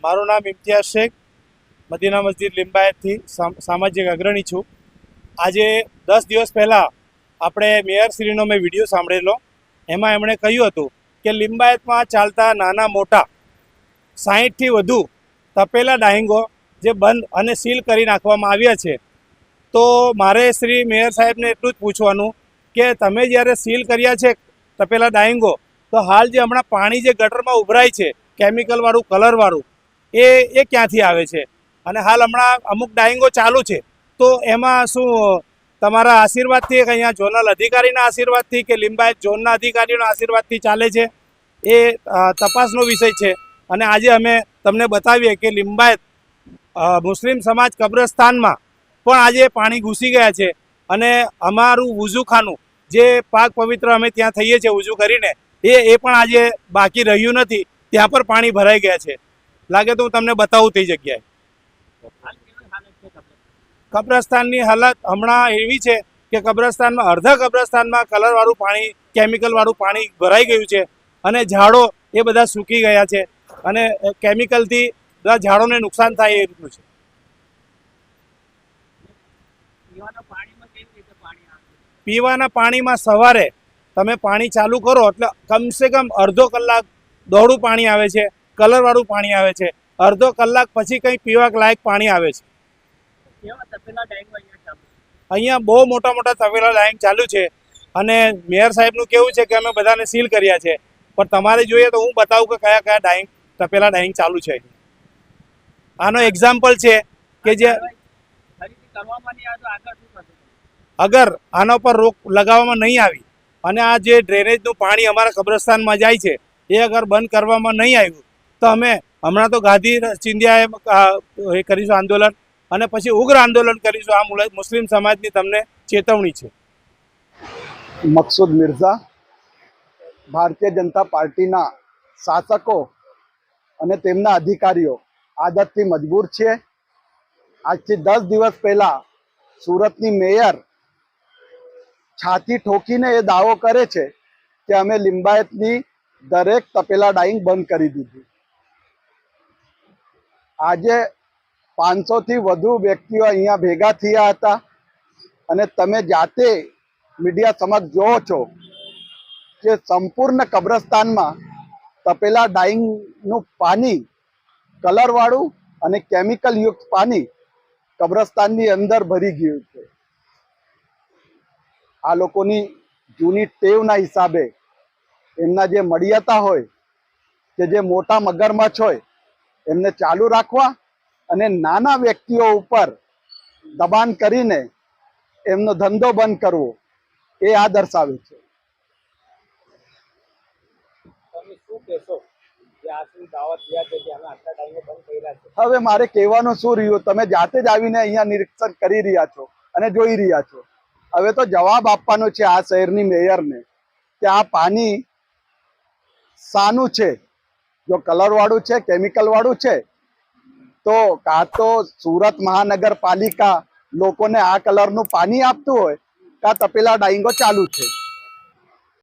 મારું નામ ઇમ્તિયાઝ શેખ, મદીના મસ્જિદ લિંબાયતથી સામ- સામાજિક અગ્રણી છું. આજે દસ દિવસ પહેલાં આપણે મેયરશ્રીનો મેં વીડિયો સાંભળેલો. એમાં એમણે કહ્યું હતું કે લિંબાયતમાં ચાલતા નાના મોટા સાહીઠથી વધુ તપેલા ડાહિંગો જે બંધ અને સીલ કરી નાખવામાં આવ્યા છે. તો મારે શ્રી મેયર સાહેબને એટલું જ પૂછવાનું કે તમે જ્યારે સીલ કર્યા છે તપેલા ડાહિંગો તો હાલ જે હમણાં પાણી જે ગટરમાં ઉભરાય છે, કેમિકલવાળું, કલરવાળું એ એ ક્યાંથી આવે છે? અને હાલ હમણાં અમુક ડાઈંગો ચાલુ છે. તો એમાં શું, તમારા આશીર્વાદથી અહીંયા ઝોનલ અધિકારીના આશીર્વાદથી કે લિંબાયત ઝોનના અધિકારીઓના આશીર્વાદથી ચાલે છે? એ તપાસનો વિષય છે. અને આજે અમે તમને બતાવીએ કે લિંબાયત મુસ્લિમ સમાજ કબ્રસ્તાનમાં પણ આજે પાણી ઘૂસી ગયા છે. અને અમારું વૂઝુખાનું જે પાક પવિત્ર અમે ત્યાં થઈએ છીએ ઉઝુ કરીને, એ એ પણ આજે બાકી રહ્યું નથી. ત્યાં પર પાણી ભરાઈ ગયા છે. લાગે તો હું તમને બતાવું તે જગ્યાએ. કબ્રસ્તાનની હાલત હમણાં એવી છે કે કબ્રસ્તાનમાં અડધા કબ્રસ્તાનમાં કલરવાળું પાણી કેમિકલવાળું પાણી ભરાઈ ગયું છે અને ઝાડો એ બધા સૂકી ગયા છે અને કેમિકલથી બધા ઝાડોને નુકસાન થાય એ રીતનું છે. પીવાના પાણીમાં સવારે તમે પાણી ચાલુ કરો એટલે કમસે કમ અડધો કલાક દોડું પાણી આવે છે. કલરવાળું પાણી આવે છે. અડધો કલાક પછી કંઈ પીવા લાયક પાણી આવે છે. અહીંયા બહુ મોટા મોટા તપેલા લાઈન ચાલુ છે. અને મેયર સાહેબનું કેવું છે કે અમે બધાને સીલ કર્યા છે. પણ તમારે જોઈએ તો હું બતાવું કે કયા કયા ડાઈંગ તપેલા ડાઈંગ ચાલુ છે. આનો એક્ઝામ્પલ છે કે જે અગર આના પર રોક લગાવવામાં નહીં આવી અને આ જે ડ્રેનેજનું પાણી અમારા કબ્રસ્તાનમાં જાય છે એ અગર બંધ કરવામાં નહીં આવ્યું તો અમે હમણાં તો ગાંધી ચિંધ્યાએ એ કરીશું આંદોલન અને પછી ઉગ્ર આંદોલન કરીશું. આ મુસ્લિમ સમાજની તમને ચેતવણી છે. મકસૂદ મિર્ઝા ભારતીય જનતા પાર્ટીના શાસકો અને તેમના અધિકારીઓ આદતથી મજબૂર છે. આજથી દસ દિવસ પહેલા સુરતની મેયર છાતી ઠોકીને એ દાવો કરે છે કે અમે લિંબાયતની દરેક તપેલા ડાઈંગ બંધ કરી દીધી. આજે પાંચસોથી વધુ વ્યક્તિઓ અહીંયા ભેગા થયા હતા અને તમે જાતે મીડિયા સમક્ષ જોવો છો કે સંપૂર્ણ કબ્રસ્તાનમાં તપેલા ડાઈંગનું પાણી, કલરવાળું અને કેમિકલયુક્ત પાણી કબ્રસ્તાનની અંદર ભરી ગયું છે. આ લોકોની જૂની ટેવના હિસાબે એમના જે મળિયાતા હોય કે જે મોટા મગરમચ્છ હોય એમને ચાલુ રાખવા અને નાના વ્યક્તિઓ ઉપર દબાણ કરીને એમનો ધંધો બંધ કરવો એ આ દર્શાવે છે. હવે મારે કહેવાનું શું રહ્યું? તમે જાતે જ આવીને અહીંયા નિરીક્ષણ કરી રહ્યા છો અને જોઈ રહ્યા છો. હવે તો જવાબ આપવાનો છે આ શહેરની મેયરને કે આ પાણી શાનું છે. જો કલર વાળું છે કેમિકલ વાળું છે, તો કાં તો સુરત મહાનગરપાલિકા લોકોને આ કલરનું પાણી આપતું હોય, કાં તપેલા ડાઈંગો ચાલુ છે.